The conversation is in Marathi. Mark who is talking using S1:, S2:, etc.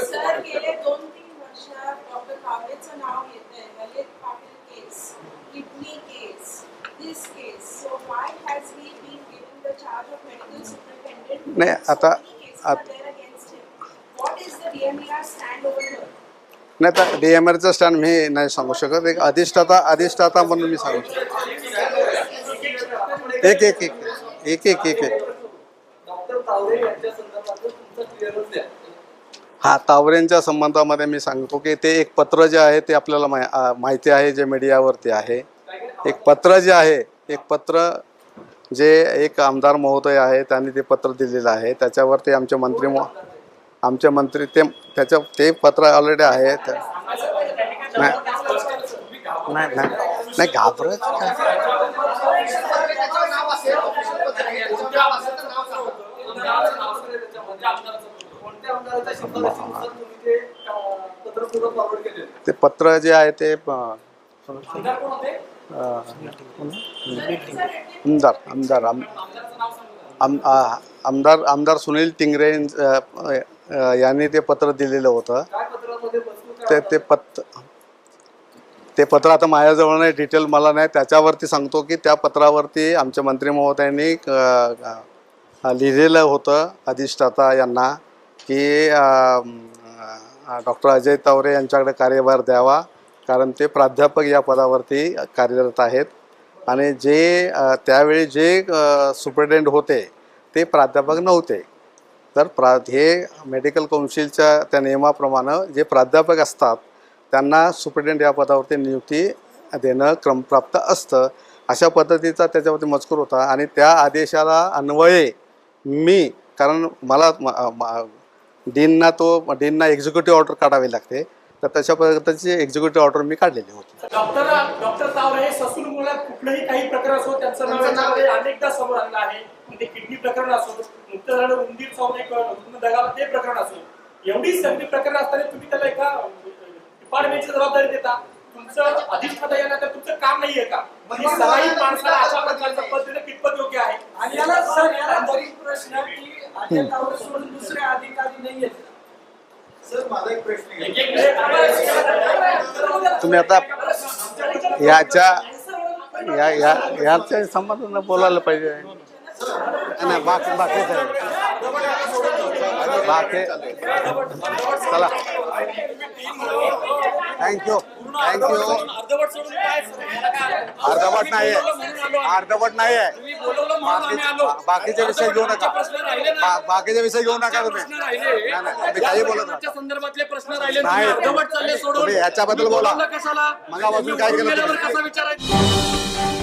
S1: सर गेले दोन तीन वर्षात डॉक्टर कावरेचं नाव येत आहे Lalit Patil case kidney case this case so why has he been given the charge of medical superintendent
S2: नाही, आता- आत-
S1: what is the D M E R stand over here
S2: नाही तर डी एम आरचं स्टँड मी नाही सांगू शकत. एक अधिष्ठाता अधिष्ठाता म्हणून मी सांगू शकतो. एक एक एक एक एक एक.
S3: तावरे यांच्या संदर्भात तुमचा क्लिअरन्स द्या.
S2: हा तावरेंच्या संबंधामध्ये मी सांगतो की ते एक पत्र जे आहे ते आपल्याला माहिती आहे जे मीडियावरती आहे. एक पत्र जे आहे एक पत्र जे एक आमदार महोदय आहे त्यांनी ते पत्र दिलेलं आहे. त्याच्यावरती आमचे मंत्री आमचे मंत्री ते त्याच्या ते पत्र ऑलरेडी आहे. ते- नाही. नाही नाही. नाही घाबरत काय?
S3: कोणत्या आमदाराच्या शिफारशीनुसार तुम्ही ते पत्र केले
S2: ते पत्र जे आहे ते
S3: आमदार
S2: आमदार आमदार आमदार आमदार सुनील टिंगरे यांनी ते पत्र दिलेलं होतं. ते ते पत्र ते पत्र आता माझ्याजवळ नाही डिटेल मला नाही. त्याच्यावरती सांगतो की त्या पत्रावरती आमच्या मंत्री महोदयांनी लिहिलेलं होतं अधिष्ठाता यांना. की डॉक्टर अजय तवरे यांच्याकडे कार्यभार द्यावा कारण ते प्राध्यापक या पदावरती कार्यरत आहेत. आणि जे त्यावेळी जे सुप्रिटेंडेंट होते ते प्राध्यापक नव्हते. तर प्रा हे मेडिकल कौन्सिलच्या त्या नियमाप्रमाणे जे प्राध्यापक असतात त्यांना सुप्रिटेंडेंट या पदावरती नियुक्ती देणं क्रमप्राप्त असतं. अशा पद्धतीचा त्याच्यावरती मजकूर होता. आणि त्या आदेशाला अन्वये मी कारण मला म- डीनना तो डीनना एक्झिक्युटिव्ह ऑर्डर काढावी लागते. तर तशा पद्धतीची एक्झिक्युटिव्ह ऑर्डर मी काढलेली होती.
S4: डॉक्टर डॉक्टर तावरे हे ससून मुळात कुठलंही काही प्रकार असो त्यांचं अनेकदा समोर आलेलं आहे. ते किडनी प्रकरण असो मुक्त झालं उंदीर रुग्ण दगावला ते प्रकरण असो. एवढी सगळी प्रकरण असताना तुम्ही त्याला एका डिपार्टमेंटची जबाबदारी देता. तुमचं अधिष्ठाता तुमचं काम नाहीये का? ही सराईत माणसाला अशा कितपत योग्य आहे?
S3: आणि याला सर याला प्रश्न की अजय तावरे सोडून दुसरे अधिकारी नाही आहेत
S5: सर माझा एक प्रश्न आहे.
S2: तुम्ही आता याच्या या या याच्या संबंधानं बोलायला पाहिजे. नाही बाकी आहे बाकी चला. थँक्यू थँक्यू
S4: अर्धवट सोडून काय?
S2: अर्धवट नाही अर्धवट नाही आहे
S4: बोलवलं म्हणून आम्ही आलो.
S2: बाकीचे विषय घेऊ नका.
S4: प्रश्न राहिले ना
S2: बा- बाकीचे विषय घेऊ नका तुम्ही.
S4: प्रश्न राहिले?
S2: नाही, नाही, काही बोलत नका
S4: संदर्भातले प्रश्न राहिले
S2: नाही.
S4: तुम्ही अर्धवट चालले सोडून
S2: तुम्ही याच्याबद्दल
S4: तुम्ही
S2: बोला.
S4: बोलवलं कशाला?
S2: मगापासून काय केलं
S4: तुम्ही
S2: तुम्ही?
S4: कसा विचारायचा?